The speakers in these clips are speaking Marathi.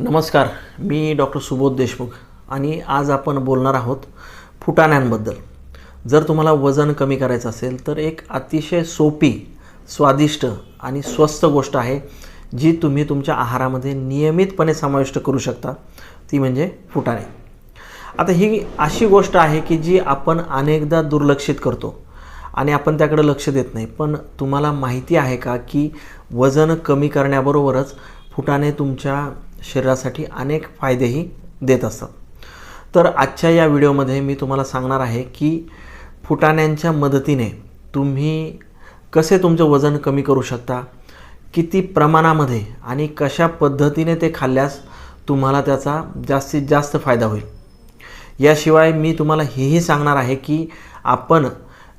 नमस्कार मी डॉक्टर सुबोध देशमुख आणि आज आपण बोलणार आहोत फुटाण्यांबद्दल. जर तुम्हाला वजन कमी करायचं असेल तर एक अतिशय सोपी स्वादिष्ट आणि स्वस्त गोष्ट आहे जी तुम्ही तुमच्या आहारामध्ये नियमितपणे समाविष्ट करू शकता ती म्हणजे फुटाणे. आता ही अशी गोष्ट आहे की जी आपण अनेकदा दुर्लक्षित करतो आणि आपण त्याकडे लक्ष देत नाही. पण तुम्हाला माहिती आहे का की वजन कमी करण्याबरोबरच फुटाणे तुमच्या शरीरासाठी अनेक फायदेही देत असतात. तर आजच्या या व्हिडिओमध्ये मी तुम्हाला सांगणार आहे की फुटाण्यांच्या मदतीने तुम्ही कसे तुमचं वजन कमी करू शकता किती प्रमाणामध्ये आणि कशा पद्धतीने ते खाल्ल्यास तुम्हाला त्याचा जास्तीत जास्त फायदा होईल. याशिवाय मी तुम्हाला हेही सांगणार आहे की आपण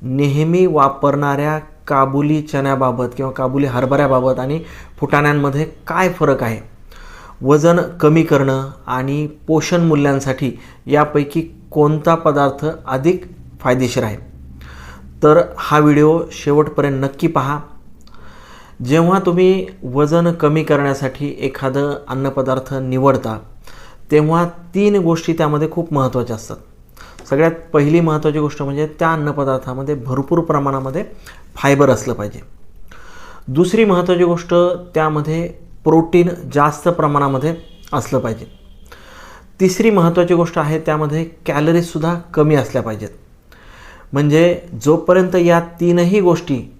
नेहमी वापरणाऱ्या काबुली चण्याबाबत किंवा काबुली हरभऱ्याबाबत आणि फुटाण्यांमध्ये काय फरक आहे वजन कमी करणं आणि पोषण मूल्यांसाठी यापैकी कोणता पदार्थ अधिक फायदेशीर आहे? तर हा व्हिडिओ शेवटपर्यंत नक्की पहा. जेव्हा तुम्ही वजन कमी करण्यासाठी एखादं अन्नपदार्थ निवडता तेव्हा तीन गोष्टी त्यामध्ये खूप महत्त्वाच्या असतात. सगळ्यात पहिली महत्त्वाची गोष्ट म्हणजे त्या अन्नपदार्थामध्ये भरपूर प्रमाणामध्ये फायबर असलं पाहिजे. दुसरी महत्त्वाची गोष्ट त्यामध्ये प्रोटीन जास्त प्रमाणामध्ये असलं पाहिजे. तिसरी महत्त्वाची गोष्ट आहे त्यामध्ये कॅलरीजसुद्धा कमी असल्या पाहिजेत. म्हणजे जोपर्यंत या तीनही गोष्टी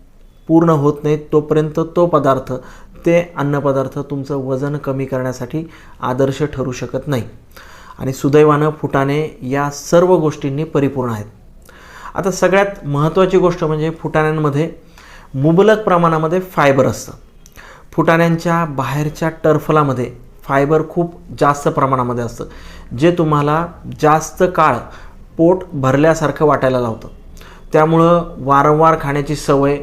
पूर्ण होत नाहीत तोपर्यंत तो पदार्थ ते अन्नपदार्थ तुमचं वजन कमी करण्यासाठी आदर्श ठरू शकत नाही. आणि सुदैवानं फुटाणे या सर्व गोष्टींनी परिपूर्ण आहेत. आता सगळ्यात महत्त्वाची गोष्ट म्हणजे फुटाण्यांमध्ये मुबलक प्रमाणामध्ये फायबर असतं. फुटाण्यांच्या बाहेरच्या टर्फलामध्ये फायबर खूप जास्त प्रमाणामध्ये असतं जे तुम्हाला जास्त काळ पोट भरल्यासारखं वाटायला लावतं. त्यामुळं वारंवार खाण्याची सवय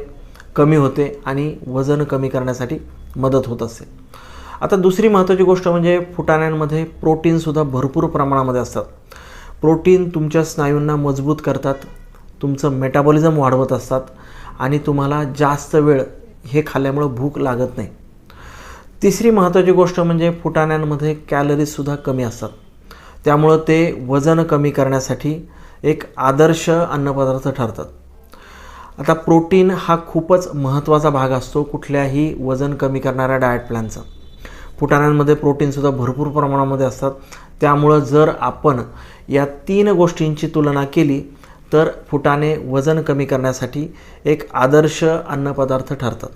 कमी होते आणि वजन कमी करण्यासाठी मदत होत असते. आता दुसरी महत्त्वाची गोष्ट म्हणजे फुटाण्यांमध्ये प्रोटीनसुद्धा भरपूर प्रमाणामध्ये असतात. प्रोटीन तुमच्या स्नायूंना मजबूत करतात तुमचं मेटाबॉलिझम वाढवत असतात आणि तुम्हाला जास्त वेळ हे खाल्ल्यामुळं भूक लागत नाही. तिसरी महत्त्वाची गोष्ट म्हणजे फुटाण्यांमध्ये कॅलरीजसुद्धा कमी असतात. त्यामुळं ते वजन कमी करण्यासाठी एक आदर्श अन्नपदार्थ ठरतात. आता प्रोटीन हा खूपच महत्त्वाचा भाग असतो कुठल्याही वजन कमी करणाऱ्या डाएट प्लॅनचा फुटाण्यांमध्ये प्रोटीनसुद्धा भरपूर प्रमाणामध्ये असतात. त्यामुळं जर आपण या तीन गोष्टींची तुलना केली तर फुटाणे वजन कमी करण्यासाठी एक आदर्श अन्नपदार्थ ठरतात.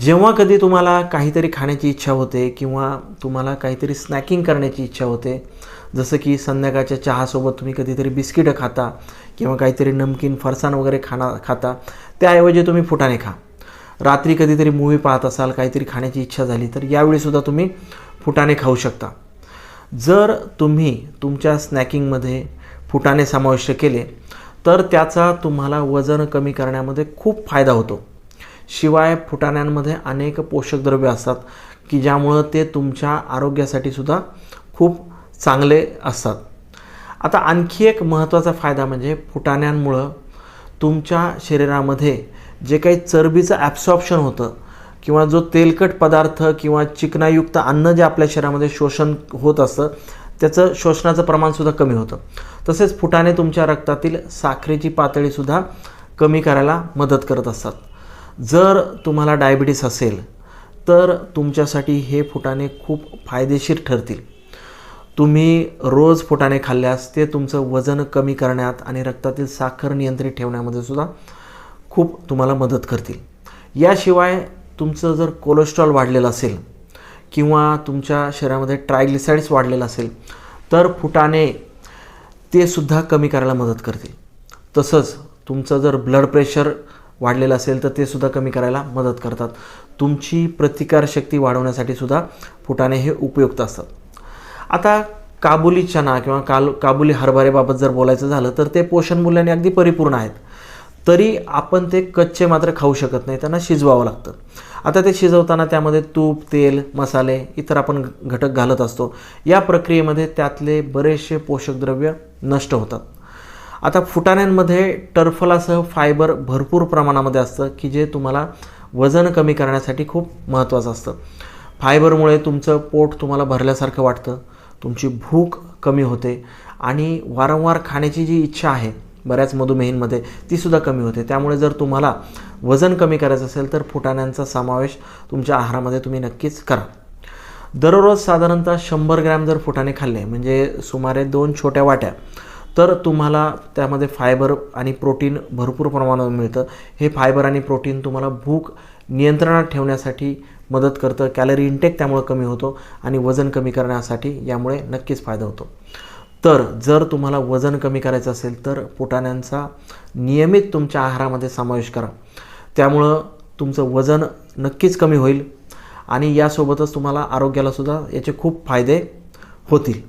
जेव्हा कधी तुम्हाला काहीतरी खाण्याची इच्छा होते किंवा तुम्हाला काहीतरी स्नॅकिंग करण्याची इच्छा होते जसं की संध्याकाळच्या चहासोबत तुम्ही कधीतरी बिस्किटं खाता किंवा काहीतरी नमकीन फरसाण वगैरे खाणा खाता त्याऐवजी तुम्ही फुटाणे खा. रात्री कधीतरी मूवी पाहत असाल काहीतरी खाण्याची इच्छा झाली तर यावेळीसुद्धा तुम्ही फुटाणे खाऊ शकता. जर तुम्ही तुमच्या स्नॅकिंगमध्ये फुटाणे समाविष्ट केले तर त्याचा तुम्हाला वजन कमी करण्यामध्ये खूप फायदा होतो. शिवाय फुटाण्यांमध्ये अनेक पोषक द्रव्य असतात की ज्यामुळं ते तुमच्या आरोग्यासाठी सुद्धा खूप चांगले असतात. आता आणखी एक महत्त्वाचा फायदा म्हणजे फुटाण्यांमुळं तुमच्या शरीरामध्ये जे काही चरबीचं ॲब्सॉर्प्शन होतं किंवा जो तेलकट पदार्थ किंवा चिकनायुक्त अन्न जे आपल्या शरीरामध्ये शोषण होत असतं त्याचं शोषणाचं प्रमाणसुद्धा कमी होतं. तसेच फुटाणे तुमच्या रक्तातील साखरेची पातळीसुद्धा कमी करायला मदत करत असतात. जर तुम्हाला डायबिटीस असेल तर तुमच्यासाठी हे फुटाणे खूप फायदेशीर ठरतील. तुम्ही रोज फुटाणे खाल्ल्यास ते तुमचं वजन कमी करण्यात आणि रक्तातील साखर नियंत्रित ठेवण्यामध्ये सुद्धा खूप तुम्हाला मदत करतील. याशिवाय तुमचं जर कोलेस्ट्रॉल वाढलेलं असेल किंवा तुमच्या शरीरामध्ये ट्रायग्लिसाइड्स वाढलेलं असेल तर फुटाने ते सुद्धा कमी करायला मदत करतील तसंच तुमचं जर ब्लड प्रेशर वाढलेलं असेल तर ते सुद्धा कमी करायला मदत करतात. तुमची प्रतिकारशक्ती वाढवण्यासाठी सुद्धा फुटाणे हे उपयुक्त असतात. आता काबुली चना किंवा काल काबुली हरभऱ्याबाबत जर बोलायचं झालं तर ते पोषण मूल्याने अगदी परिपूर्ण आहेत. तरी आपण ते कच्चे मात्र खाऊ शकत नाही त्यांना शिजवावं लागतं. आता ते शिजवताना त्यामध्ये तूप तेल मसाले इतर आपण घटक घालत असतो. या प्रक्रियेमध्ये त्यातले बरेचसे पोषकद्रव्य नष्ट होतात. आता फुटाण्यांमध्ये टर्फलासह फायबर भरपूर प्रमाणामध्ये असतं की जे तुम्हाला वजन कमी करण्यासाठी खूप महत्त्वाचं असतं. फायबरमुळे तुमचं पोट तुम्हाला भरल्यासारखं वाटतं तुमची भूक कमी होते आणि वारंवार खाण्याची जी इच्छा आहे बऱ्याच मधुमेहींमध्ये तीसुद्धा कमी होते. त्यामुळे जर तुम्हाला वजन कमी करायचं असेल तर फुटाण्यांचा समावेश तुमच्या आहारामध्ये तुम्ही नक्कीच करा. दररोज साधारणतः शंभर ग्रॅम जर फुटाणे खाल्ले म्हणजे सुमारे दोन छोट्या वाट्या तर तुम्हाला त्यामध्ये फायबर आणि प्रोटीन भरपूर प्रमाणात मिळतं. हे फायबर आणि प्रोटीन तुम्हाला भूक नियंत्रणात ठेवण्यासाठी मदत करतं. कॅलरी इंटेक त्यामुळे कमी होतो आणि वजन कमी करण्यासाठी यामुळे नक्कीच फायदा होतो. तर जर तुम्हाला वजन कमी करायचं असेल तर पुटाण्यांचा नियमित तुमच्या आहारामध्ये समावेश करा. त्यामुळं तुमचं वजन नक्कीच कमी होईल आणि यासोबतच तुम्हाला आरोग्यालासुद्धा याचे खूप फायदे होतील.